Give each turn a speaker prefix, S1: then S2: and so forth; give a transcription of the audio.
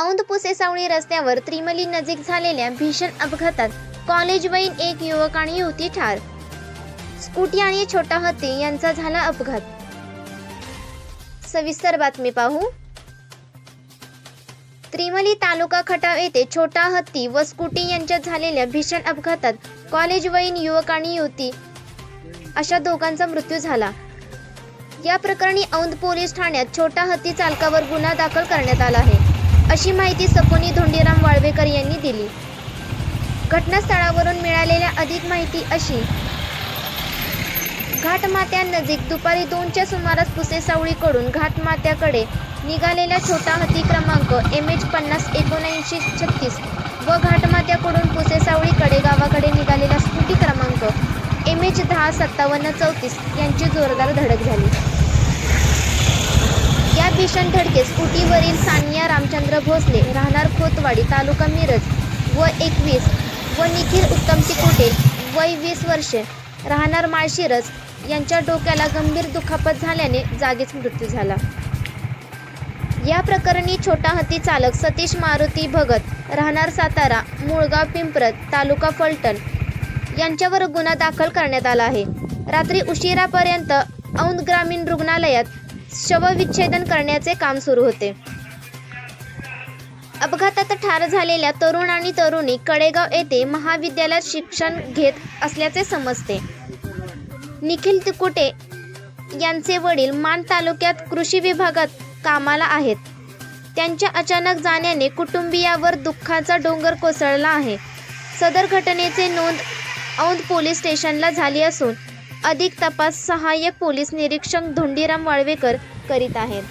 S1: औंध पुसेसावळी रस्त्यावर त्रिमली नजीक झालेल्या भीषण अपघातात कॉलेजवयीन एक युवक आणि युवती ठार. स्कूटी आणि छोटा हत्ती यांचा झाला अपघात. सविस्तर बातमी पाहू. त्रिमली तालुका खटाव येथे छोटा हत्ती व स्कूटी यांच्यात झालेल्या भीषण अपघातात कॉलेजवयीन युवक आणि युवती अशा दोघांचा मृत्यू झाला. या प्रकरणी औंध पोलीस ठाण्यात छोटा हत्ती चालकावर गुन्हा दाखल करण्यात आला आहे. अशी माहिती सपोनी धोंडीराम वाळवेकर यांनी दिली. घटनास्थळावरून मिळालेल्या अधिक माहिती अशी. घाटमात्यानजीक दुपारी दोनच्या सुमारास पुसेसावळीकडून घाटमात्याकडे निघालेला छोटा हत्ती क्रमांक एम एच पन्नास एकोणऐंशी छत्तीस व घाटमात्याकडून पुसेसावळीकडे गावाकडे निघालेला स्कूटी क्रमांक एम एच दहा सत्तावन्न चौतीस यांची जोरदार धडक झाली. या भीषण धडकेत स्कूटीवरील सानिया रामचंद्र भोसले राहणार खोतवाडी तालुका मिरज. व एकवीस व निखिल उत्तम तिकोटे वय वीस वर्षे राहणार माळशिरस यांच्या डोक्याला गंभीर दुखापत झाल्याने जागीच मृत्यू झाला. या प्रकरणी छोटा हत्ती चालक सतीश मारुती भगत राहणार सातारा मुळगाव पिंपरत तालुका फलटण यांच्यावर गुन्हा दाखल करण्यात आला आहे. रात्री उशिरापर्यंत औंध ग्रामीण रुग्णालयात शवविच्छेदन करण्याचे काम सुरू होते. अपघातात ठार झालेल्या तरुण आणि तरुणी कडेगाव येथे महाविद्यालयात शिक्षण घेत असल्याचे समजते. निखिल तिकुटे यांचे वडील मान तालुक्यात कृषी विभागात कामाला आहेत. त्यांच्या अचानक जाण्याने कुटुंबियावर दुःखाचा डोंगर कोसळला आहे. सदर घटनेचे नोंद औंध पोलीस स्टेशनला झाली असून अधिक तपास सहाय्यक पोलीस निरीक्षक धोंडीराम वाळवेकर करीत आहेत.